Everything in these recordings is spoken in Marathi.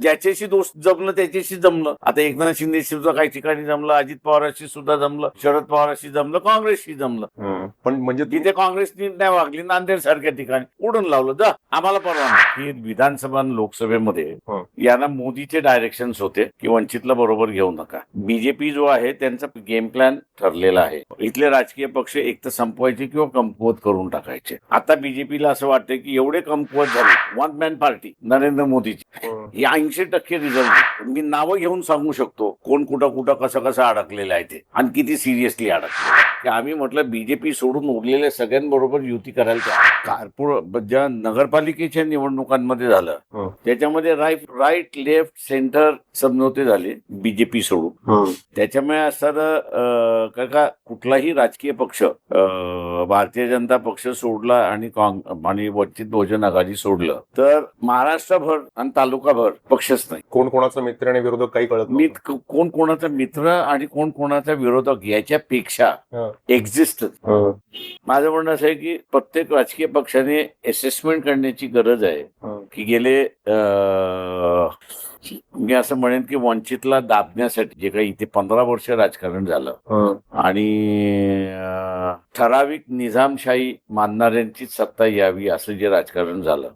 ज्याच्याशी दोस्त जमलं त्याच्याशी जमलं. आता एकनाथ शिंदे सुद्धा काही ठिकाणी जमलं अजित पवारांशी सुद्धा जमलं शरद पवारांशी जमलं काँग्रेसशी जमलं. पण म्हणजे तू- जिथे काँग्रेस नीट नाही वागली नांदेड सारख्या ठिकाणी. उडून लावलं. जा आम्हाला परवाना की विधानसभा लोकसभेमध्ये. यांना मोदीचे डायरेक्शन होते की वंचितला बरोबर घेऊ नका. बीजेपी जो आहे त्यांचा गेम प्लॅन ठरलेला आहे. इथले राजकीय पक्ष एक तर संपवायचे किंवा कमकुवत करून टाकायचे. आता बीजेपीला असं वाटतं की एवढे कमकुवत झाले. वन मॅन पार्टी नरेंद्र मोदीची. ऐंशी टक्के रिझल्ट मी नावं घेऊन सांगू शकतो कोण कुठं कुठं कसं कसं अडकलेलं आहे ते. आणि किती सिरियसली अडकले की आम्ही म्हटलं बीजेपी सोडून उरलेल्या सगळ्यांबरोबर युती करायला. कारपूर ज्या नगरपालिकेच्या निवडणुकांमध्ये झालं हं. त्याच्यामध्ये राईट राईट लेफ्ट सेंटर समझोते झाले बीजेपी सोडून हम्म. त्याच्यामुळे असं अं, का कुठलाही राजकीय पक्ष भारतीय जनता पक्ष सोडला आणि काँग आणि वंचित बहुजन आघाडी सोडलं तर महाराष्ट्रभर आणि तालुकाभर पक्षच नाही कोण कोणाचा मित्र आणि विरोधक काही कळत मी. कोण कोणाचा मित्र आणि कोण कोणाचा विरोधक याच्यापेक्षा एक्झिस्ट हं. माझं म्हणणं असं आहे की प्रत्येक राजकीय पक्षाने असेसमेंट करण्याची गरज आहे हं. की गेले मी असं म्हणेन की वंचितला दाबण्यासाठी जे काही इथे पंधरा वर्ष राजकारण झालं. आणि ठराविक निजामशाही मानणाऱ्यांचीच सत्ता यावी असं जे राजकारण झालं.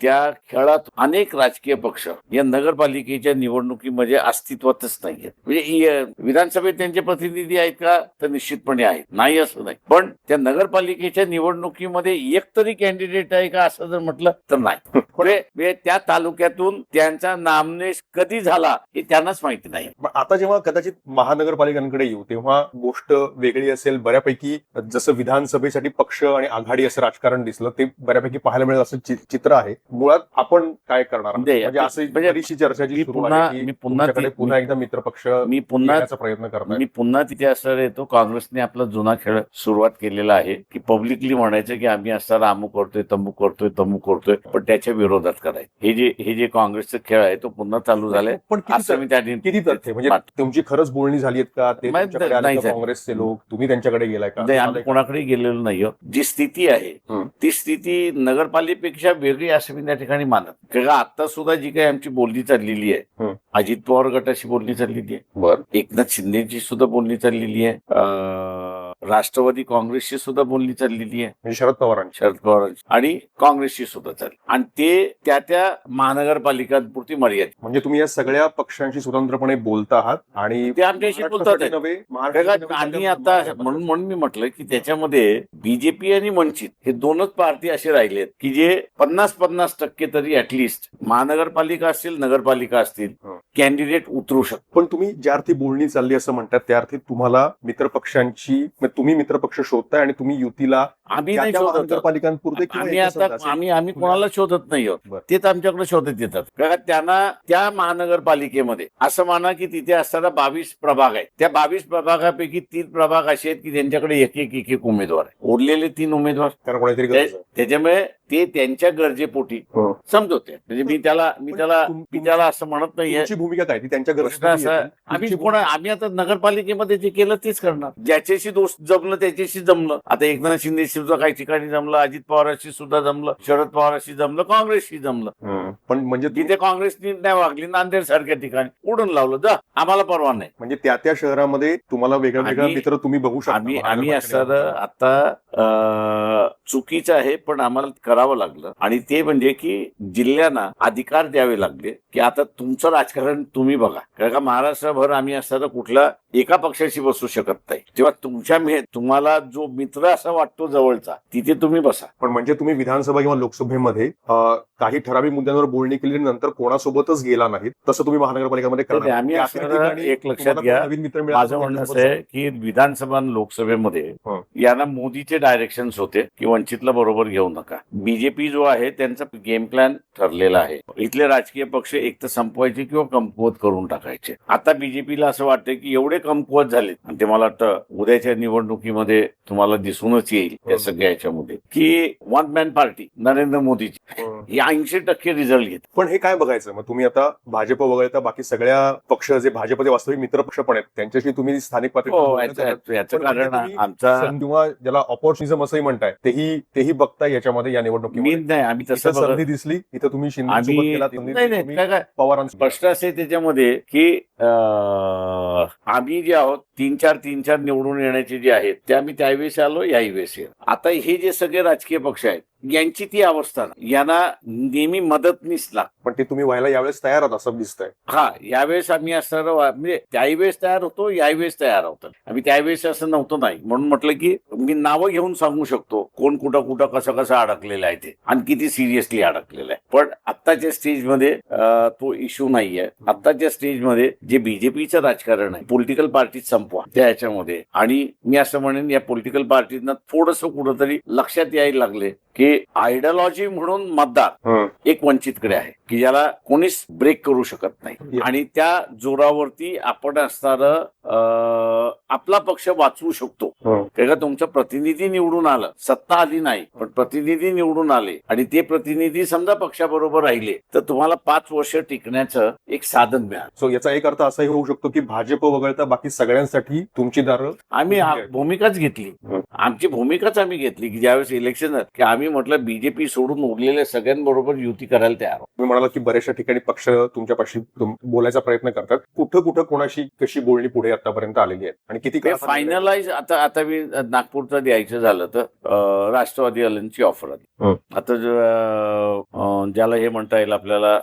त्या खेळात अनेक राजकीय पक्ष या नगरपालिकेच्या निवडणुकीमध्ये अस्तित्वातच नाहीयेत. म्हणजे विधानसभेत त्यांचे प्रतिनिधी आहेत का? तर निश्चितपणे आहेत. नाही असं नाही. पण त्या नगरपालिकेच्या निवडणुकीमध्ये एक तरी कॅन्डिडेट आहे का असं जर म्हटलं तर नाही. म्हणजे त्या तालुक्यातून त्यांचा नामनेश कधी झाला हे त्यांनाच माहिती नाही. पण आता जेव्हा कदाचित महानगरपालिकांकडे येऊ तेव्हा गोष्ट वेगळी असेल. बऱ्यापैकी जसं विधानसभेसाठी पक्ष आणि आघाडी असं राजकारण दिसलं ते बऱ्यापैकी पाहायला मिळेल असं चित्र आहे. मुळात आपण काय करणार? म्हणजे म्हणजे असं म्हणजे चर्चा जी मी पुन्हा- पुन्हा एकदा मित्र पक्ष मी पुन्हा प्रयत्न करताय. मी पुन्हा तिथे असणार येतो. काँग्रेसने आपला जुना खेळ सुरुवात केलेला आहे की पब्लिकली म्हणायचं की आम्ही असताना अमुक करतोय तमुक करतोय तमुक करतोय पण त्याच्या विरोधात करायचं. हे जे हे जे काँग्रेसचा खेळ आहे तो पुन्हा चालू झालाय पण किती असं मी त्या ठिकाणी- किती तथ्य म्हणजे तुमची खरंच बोलणी झाली आहेत का ते माहीत तुमच्याकडे आले नाही का झाली. काँग्रेसचे लोक तुम्ही त्यांच्याकडे गेलाय का नाही आम्ही? कोणाकडे गेलेलो नाही आहोत. जी स्थिती आहे हं. ती स्थिती नगरपालिकेपेक्षा वेगळी असं मी त्या ठिकाणी मानत कारण आता सुद्धा जी काही आमची बोलणी चाललेली आहे हं. अजित पवार गटाशी बोलणी चाललेली आहे बर एकनाथ शिंदेची सुद्धा बोलणी चाललेली आहे अं, राष्ट्रवादी काँग्रेसची सुद्धा बोलणी चाललेली आहे. म्हणजे शरद पवारांची. शरद पवारांची. आणि काँग्रेसची सुद्धा चालली. आणि ते त्या त्या महानगरपालिकांपुरती मर्यादित. म्हणजे तुम्ही या सगळ्या पक्षांशी स्वतंत्रपणे बोलता आहात आणि ते आमच्याशी बोलतात. नव्हे, महाराष्ट्रासाठी आणि आता. म्हणून म्हणून मी म्हटलं की त्याच्यामध्ये बीजेपी आणि वंचित हे दोनच पार्टी असे राहिलेत की जे पन्नास पन्नास टक्के तरी ऍटलिस्ट महानगरपालिका असतील नगरपालिका असतील हं. कॅन्डिडेट उतरू शकतात. पण तुम्ही ज्या अर्थी बोलणी चालली असं म्हणतात त्या अर्थी तुम्हाला मित्रपक्षांची म्हणजे तुम्ही मित्रपक्ष शोधताय आणि तुम्ही युतीला आम्ही नाही शोधत आहोत. महानगरपालिकांपुरते किंवा आम्ही एकच आता. आम्ही आम्ही कोणाला शोधत नाही आहोत बरं. तेच आमच्याकडे शोधत येतात कारण त्यांना त्या महानगरपालिकेमध्ये असं माना की तिथे असताना बावीस प्रभाग आहेत त्या बावीस प्रभागापैकी तीन प्रभाग असे आहेत की त्यांच्याकडे एक एक एक एक उमेदवार आहे उरलेले तीन उमेदवार कारण कोणीतरी त्या- गरज आहे. त्याच्यामुळे ते त्यांच्या गरजेपोटी हो. समजवते म्हणजे मी त्याला मी पण त्याला तुम- मी त्याला असं म्हणत नाहीये तुमची भूमिका काय ती त्यांच्या प्रश्न गरजेसाठी असा. आम्ही तुमची कोणा आम्ही आता नगरपालिकेमध्ये जे केलं तेच करणार ज्याच्याशी दोस्त जमलं त्याच्याशी जमलं आता एकनाथ शिंदे सुद्धा काही ठिकाणी जमलं अजित पवारांशी सुद्धा जमलं शरद पवारांशी जमलं काँग्रेसशी जमलं. पण म्हणजे तू- जिथे काँग्रेस नीट नाही वागली नांदेड सारख्या ठिकाणी उडून लावलं. जा आम्हाला परवा नाही. म्हणजे त्या त्या शहरामध्ये तुम्हाला वेगळ्या वेगळ्या आम्ही- मित्र तुम्ही बघू शकता आम्ही आम्ही आता चुकीचं आहे पण आम्हाला करावं लागलं. आणि ते म्हणजे की जिल्ह्यांना अधिकार द्यावे लागले की आता तुमचं राजकारण तुम्ही बघा. कारण का महाराष्ट्रभर आम्ही असताना कुठला एका पक्षाशी बसू शकत नाही. तेव्हा तुमच्या तुम्हाला जो मित्र असा वाटतो जवळचा तिथे तुम्ही बसा. पण म्हणजे तुम्ही विधानसभा किंवा लोकसभेमध्ये काही ठराविक मुद्द्यांवर बोलणी केली नंतर कोणासोबतच गेला नाहीत तसं तुम्ही महानगरपालिकामध्ये नाही, आम्ही एक लक्षात घ्या. नवीन मित्र माझं म्हणणं असं आहे की विधानसभा आणि लोकसभेमध्ये हं. यांना मोदीचे डायरेक्शन होते की वंचितला बरोबर घेऊ नका बीजेपी जो आहे त्यांचा गेम प्लॅन ठरलेला आहे इथले राजकीय पक्ष एक तर संपवायचे किंवा कमकुवत करून टाकायचे आता बीजेपीला असं वाटतं की एवढे कमकुवत झाले आणि ते मला वाटतं उद्याच्या निवडणुकीमध्ये तुम्हाला दिसूनच येईल त्या हं. सगळ्या याच्यामध्ये की वन मॅन पार्टी नरेंद्र मोदीची. ही ऐंशी टक्के रिझल्ट घेत पण हे काय बघायचं? मग तुम्ही आता भाजप वगळता बाकी सगळ्या पक्ष जे भाजपचे वास्तविक मित्र पक्ष पण आहेत त्यांच्याशी तुम्ही स्थानिक हो पातळीवर याचं पण कारण आमचा किंवा ज्याला ऑपॉर्च्युनिझम असंही म्हणताय तेही तेही बघताय याच्यामध्ये या मी निवडणुकीमध्ये नाही आम्ही तसं संधी दिसली इथं तुम्ही शिंदे पवारांसोबत स्पष्ट असे त्याच्यामध्ये की आम्ही जे आहोत तीन चार तीन चार निवडून येण्याचे जे आहेत ते आम्ही त्यावेळेस आलो याही वेळेस. आता हे जे सगळे राजकीय पक्ष आहेत यांची ती अवस्था. यांना नेहमी मदतनीस लाग पण ते तुम्ही व्हायला यावेळेस तयार आहात असं दिसतंय. हा यावेळेस आम्ही असं वा- म्हणजे त्याही वेळेस तयार होतो याही वेळेस तयार होतो आम्ही त्यावेळेस असं नव्हतं नाही. म्हणून म्हटलं की मी नावं घेऊन सांगू शकतो कोण कुठं कुठं कसं कसं अडकलेलं आहे ते. आणि किती सिरियसली अडकलेलं आहे. पण आत्ताच्या स्टेजमध्ये तो इश्यू नाहीये. आत्ताच्या स्टेजमध्ये जे बीजेपीचं राजकारण आहे पॉलिटिकल पार्टी संपवा त्या ह्याच्यामध्ये आणि मी असं म्हणेन या पॉलिटिकल पार्टीनं थोडस कुठंतरी लक्षात यायला लागले. की आयडियॉलॉजी म्हणून मतदार एक वंचितकडे आहे की ज्याला कोणीच ब्रेक करू शकत नाही. आणि त्या जोरावरती आपण असणार आपला पक्ष वाचवू शकतो का तुमचं प्रतिनिधी निवडून आलं सत्ता आली नाही पण प्रतिनिधी निवडून आले आणि ते प्रतिनिधी समजा पक्षाबरोबर राहिले तर तुम्हाला पाच वर्ष टिकण्याचं एक साधन मिळालं सो याचा एक अर्थ असाही होऊ शकतो की भाजप वगळता बाकी सगळ्यांसाठी तुमची दारं आम्ही. भूमिकाच घेतली. आमची भूमिकाच आम्ही घेतली की ज्यावेळेस इलेक्शन की आम्ही म्हटलं बीजेपी सोडून उरलेल्या सगळ्यांबरोबर युती करायला तयार. तुम्ही म्हणाला की बऱ्याचशा ठिकाणी पक्ष तुमच्यापाशी तुम- बोलायचा प्रयत्न करतात कुठं कुठं कोणाशी कशी बोलणी पुढे आतापर्यंत आलेली आहे आणि किती फायनलाइज आता आता मी नागपूरचं द्यायचं झालं तर अं, राष्ट्रवादी आल्यांची ऑफर आली. आता जो, अं, ज्याला हे म्हणता येईल आपल्याला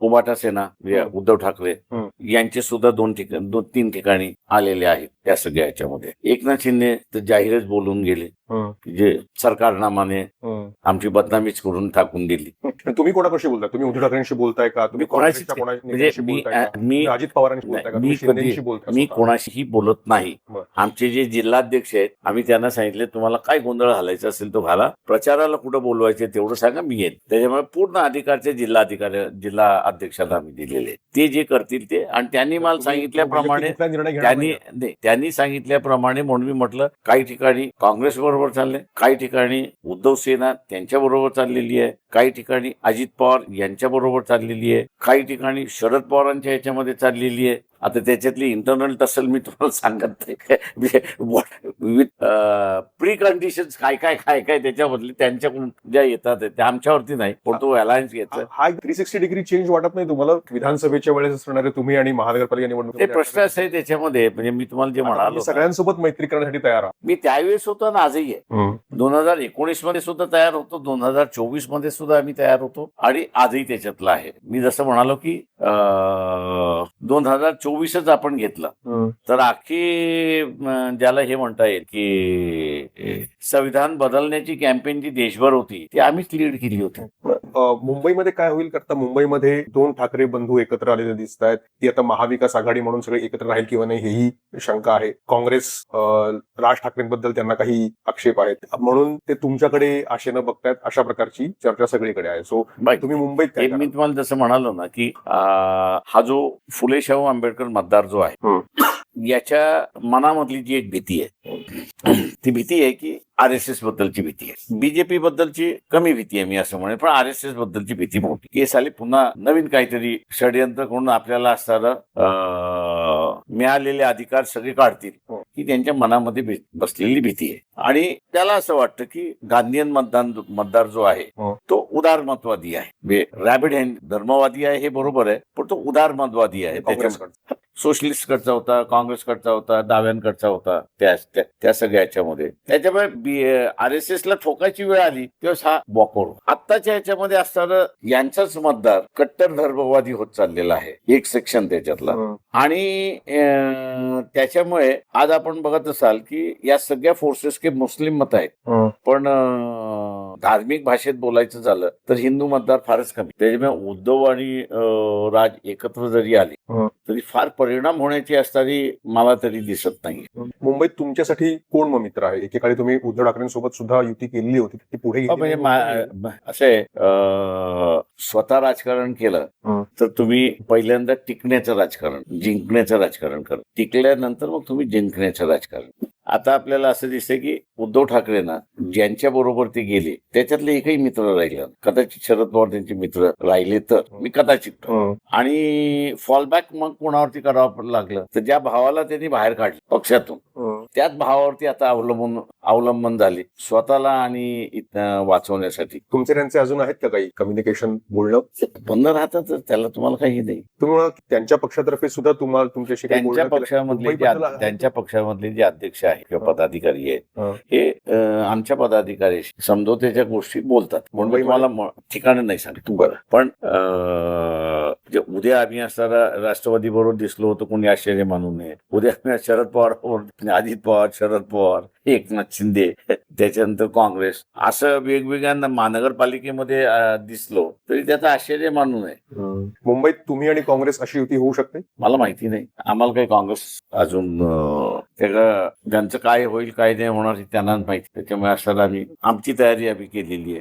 उबाटा सेना हं. उद्धव ठाकरे हं. यांचे सुद्धा दोन ठिकाणी दोन तीन ठिकाणी आलेले आहेत या सगळ्या याच्यामध्ये. एकनाथ शिंदे तर जाहीरच बोलून गेले. हं, जे सरकारनामाने हं. आमची बदनामीच करून टाकून दिली. तुम्ही कोणाशी बोलताय तुम्ही उद्धव ठाकरेंशी बोलताय का? तुम्ही म्हणजे नेत्यांशी मी अजित पवारांशी बोलताय मी? कोणाशीही बोलत नाही. आमचे जे जिल्हाध्यक्ष आहेत आम्ही त्यांना सांगितले तुम्हाला काय गोंधळ घालायचा असेल तो घाला. प्रचाराला कुठं बोलवायचे तेवढं सांगा मी येत त्याच्यामुळे पूर्ण अधिकारचे जिल्हा अधिकारी जिल्हा अध्यक्षांना आम्ही दिलेले. ते जे करतील ते. आणि त्यांनी मला सांगितल्याप्रमाणे त्यांनी त्यांनी सांगितल्याप्रमाणे म्हणून मी म्हटलं काही ठिकाणी काँग्रेस बरोबर चालले काही ठिकाणी उद्धव सेना त्यांच्या बरोबर चाललेली आहे काही ठिकाणी अजित पवार यांच्या बरोबर चाललेली आहे काही ठिकाणी शरद पवारांच्या ह्याच्यामध्ये चाललेली आहे. आता त्याच्यातली इंटरनल टसल मी तुम्हाला सांगत नाही. प्री कंडिशन काय काय काय काय त्याच्यामधले त्यांच्याकडून ज्या येतात त्या आमच्यावरती नाही पण तो अलायन्स घ्यायचा. हा थ्री सिक्स्टी डिग्री चेंज वाटत नाही तुम्हाला? विधानसभेच्या वेळेस असणारे तुम्ही आणि महानगरपालिका निवडणूक ते प्रश्न असे आहे त्याच्यामध्ये म्हणजे मी तुम्हाला जे म्हणालो ना, सगळ्यांसोबत मैत्री करण्यासाठी तयार आहात. मी त्यावेळेस होतो आणि आजही आहे. दोन हजार एकोणीसमध्ये सुद्धा तयार होतो दोन हजार चोवीसमध्ये सुद्धा आम्ही तयार होतो आणि आजही त्याच्यातलं आहे. मी जसं म्हणालो की दोन हजार चोवीसच आपण घेतलं. तर अं, ज्याला हे म्हणता येईल की संविधान बदलण्याची कॅम्पेन जी देशभर होती ती आम्हीच लीड केली होती. मुंबईमध्ये काय होईल? करता मुंबईमध्ये दोन ठाकरे बंधू एकत्र आलेले दिसत आहेत. ती आता महाविकास आघाडी म्हणून सगळे एकत्र राहील किंवा नाही हेही शंका आहे. काँग्रेस राज ठाकरेंबद्दल त्यांना काही आक्षेप आहेत. म्हणून ते तुमच्याकडे आशेनं बघतायत अशा प्रकारची चर्चा सगळीकडे आहे. सो तुम्ही मुंबईत मी? तुम्हाला जसं म्हणालो ना की हा जो फुले शाहू आंबेडकर मतदार जो आहे याच्या मनामधली जी एक भीती आहे ती भीती आहे की आर एस एस बद्दलची भीती आहे. बीजेपी बद्दलची कमी भीती आहे मी असं म्हणेन पण आर एस एस बद्दलची भीती मोठी. की साली पुन्हा नवीन काहीतरी षडयंत्र करून आपल्याला असताना अं, मिळालेले अधिकार सगळे काढतील हो. ही त्यांच्या मनामध्ये भी- बसलेली भीती आहे आणि त्याला असं वाटतं की गांधीयन मतदान मतदार जो आहे हो. तो उदारमतवादी आहे रॅबिड हँड धर्मवादी आहे हे बरोबर आहे पण तो उदारमतवादी आहे सोशलिस्टकडचा होता काँग्रेसकडचा होता डाव्यांकडचा होता त्या त्या- सगळ्या ह्याच्यामध्ये त्याच्यामुळे आर एस एस ला ठोकायची वेळ आली तेव्हा हा बॉकोड आत्ताच्या ह्याच्यामध्ये असताना यांचाच मतदार कट्टर धर्मवादी होत चाललेला आहे एक सेक्शन त्याच्यातला. आणि त्याच्यामुळे आज आपण बघत असाल की या सगळ्या फोर्सेस के मुस्लिम मत आहेत. पण धार्मिक भाषेत बोलायचं झालं तर हिंदू मतदार फारच कमी. त्याच्यामुळे उद्धव आणि राज एकत्र जरी आले. तरी फार परिणाम होण्याची असणारी मला तरी दिसत नाही मुंबईत तुमच्यासाठी कोण मग मित्र आहे? एकेकाळी तुम्ही उद्धव ठाकरेंसोबत सुद्धा युती केलेली होती ती पुढे म्हणजे असं स्वतः राजकारण केलं. तर तुम्ही पहिल्यांदा टिकण्याचं राजकारण जिंकण्याचं राजकारण करा. टिकल्यानंतर मग तुम्ही जिंकण्याचं राजकारण. आता आपल्याला असं दिसतंय की उद्धव ठाकरे ना ज्यांच्या बरोबर ते गेले त्याच्यातले एकही मित्र राहिले. कदाचित शरद पवार त्यांचे मित्र राहिले तर मी कदाचित हं. आणि फॉलबॅक मग कोणावरती करावं लागलं तर ज्या भावाला त्यांनी बाहेर काढलं पक्षातून हं. त्याच भावावरती आता अवलंबून अवलंबन झाले स्वतःला आणि वाचवण्यासाठी तुमचे त्यांचे अजून आहेत का काही कम्युनिकेशन बोलणं बंद राहतात त्याला तुम्हाला काही नाही तुम्ही म्हणाल की त्यांच्या पक्षातर्फे सुद्धा तुम्हाला तुमच्याशी त्यांच्या? पक्षामधले त्यांच्या पक्षामधले जे अध्यक्ष आहेत किंवा. पदाधिकारी आहेत हा. आमच्या पदाधिकाऱ्याशी समजवतेच्या गोष्टी बोलतात म्हणून मी मुंबईमध्ये? तुम्हाला म- ठिकाणं नाही सांगतो बरं पण अं, जे उद्या आम्ही असताना राष्ट्रवादी बरोबर दिसलो होतो कोणी आश्चर्य मानू नये. उद्या आम्ही शरद पवार बरोबर अजित पवार शरद पवार एकनाथ शिंदे त्याच्यानंतर काँग्रेस असं वेगवेगळ्या महानगरपालिकेमध्ये दिसलो. तरी त्याचं आश्चर्य मानू नये. मुंबईत तुम्ही आणि काँग्रेस अशी युती होऊ शकते? मला माहिती नाही. आम्हाला काही काँग्रेस अजून त्याचं काय होईल काय नाही होणार हे त्यांना माहिती. त्याच्यामुळे असताना आम्ही आमची तयारी आम्ही केलेली आहे.